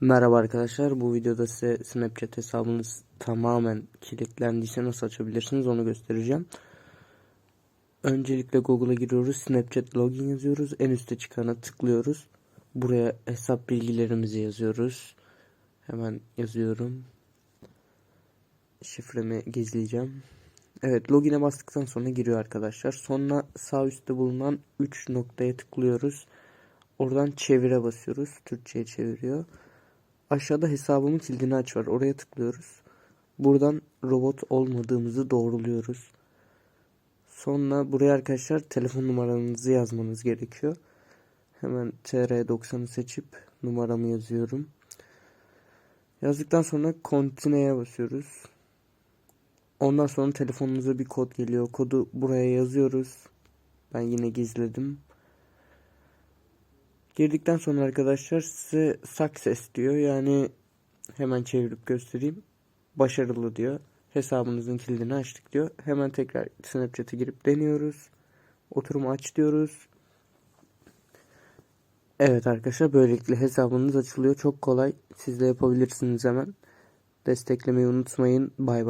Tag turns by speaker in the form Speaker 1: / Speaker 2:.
Speaker 1: Merhaba arkadaşlar. Bu videoda size Snapchat hesabınız tamamen kilitlendiyse nasıl açabilirsiniz onu göstereceğim. Öncelikle Google'a giriyoruz. Snapchat login yazıyoruz. En üstte çıkana tıklıyoruz. Buraya hesap bilgilerimizi yazıyoruz. Hemen yazıyorum. Şifremi gizleyeceğim. Evet login'e bastıktan sonra giriyor arkadaşlar. Sonra sağ üstte bulunan 3 noktaya tıklıyoruz. Oradan çevire basıyoruz. Türkçe'ye çeviriyor. Aşağıda hesabımın kilidini aç var. Oraya tıklıyoruz. Buradan robot olmadığımızı doğruluyoruz. Sonra buraya arkadaşlar telefon numaranızı yazmanız gerekiyor. Hemen TR90'ı seçip numaramı yazıyorum. Yazdıktan sonra Continue'ye basıyoruz. Ondan sonra telefonunuza bir kod geliyor. Kodu buraya yazıyoruz. Ben yine gizledim. Girdikten sonra arkadaşlar size success diyor. Yani hemen çevirip göstereyim. Başarılı diyor. Hesabınızın kilidini açtık diyor. Hemen tekrar Snapchat'e girip deniyoruz. Oturumu aç diyoruz. Evet arkadaşlar böylelikle hesabınız açılıyor. Çok kolay. Siz de yapabilirsiniz hemen. Desteklemeyi unutmayın. Bay bay.